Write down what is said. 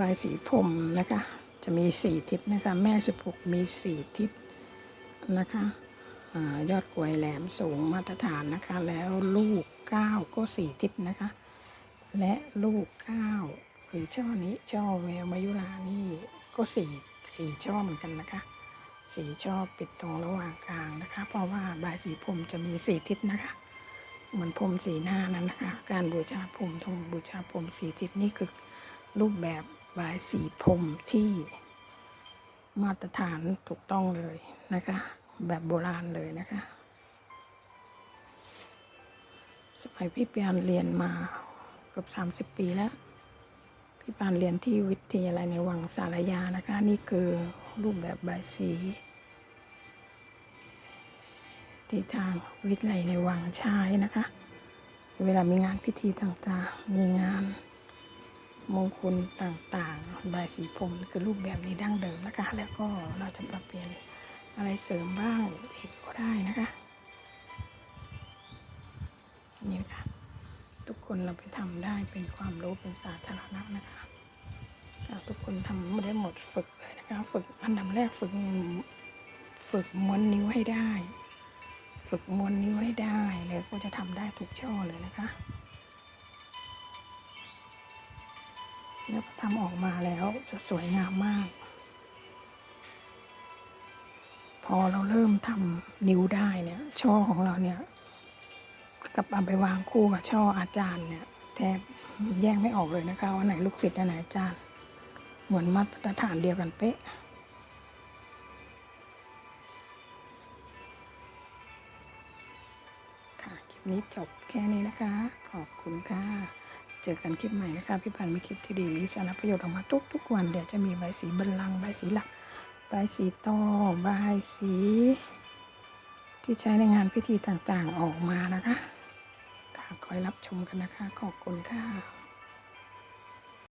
บายสีพรมนะคะ จะมีสี่ทิศนะคะ แม่สิบหกมีสี่ทิศนะคะอยอดกวยแหลมสูงมาตรฐานนะคะ แล้วลูกเก้าก็สี่ทิศนะคะ และลูกเก้าคือช่อนี้ช่อแววมายุรานี่ก็สี่สี่ช่อเหมือนกันนะคะสี่ช่อปิดตรงระหว่างกลางนะคะ เพราะว่าบายสีพรมจะมีสี่ทิศนะคะ เหมือนพรมสีหน้านั้นนะคะ การบูชาพรมทงบูชาพรมสีทิศนี่คือรูปแบบ บายสีพรมที่มาตรฐานถูกต้องเลยนะคะ แบบโบราณเลยนะคะ สมัยพี่ปานเรียนมาเกือบสามสิบ30 ปีแล้ว พี่ปานเรียนที่วิทยาลัยในวังสารยานะคะ นี่คือรูปแบบใบายสี ที่ทางวิทยาลัยในวังใช้นะคะ เวลามีงานพิธีต่างๆ มีงาน มงคลต่างๆ บายสีพรมคือรูปแบบนี้ดั้งเดิมนะคะแล้วก็เราจะปรับเปลี่ยนอะไรเสริมบ้างอีกก็ได้นะคะนี่นะคะทุกคนเราไปทำได้เป็นความรู้เป็นสาธารณะนะคะทุกคนทำไม่ได้หมดฝึกเลยนะคะ ฝึกอันดับแรกฝึกฝึกม้วนนิ้วให้ได้ ฝึกม้วนนิ้วให้ได้แล้วก็จะทำได้ทุกช่อเลยนะคะ แล้วทำออกมาแล้วจะสวยงามมาก พอเราเริ่มทำนิ้วได้เนี่ย ช่อของเราเนี่ย กับเอาไปวางคู่กับช่ออาจารย์เนี่ย แทบแยกไม่ออกเลยนะคะว่าไหนลูกศิษย์อันไหนอาจารย์ เหมือนมาตรฐานเดียวกันเป๊ะค่ะคลิปนี้จบแค่นี้นะคะ ขอบคุณค่ะ เจอกันคลิปใหม่นะคะพี่พันธ์มีคลิปที่ดีมีสาระประโยชน์ออกมาทุกๆวันเดี๋ยวจะมีใบสีบัลลังใบสีหลักใบสีต่อใบสี ที่ใช้ในงานพิธีต่างๆออกมานะคะค่ะคอยรับชมกันนะคะ ขอบคุณค่ะ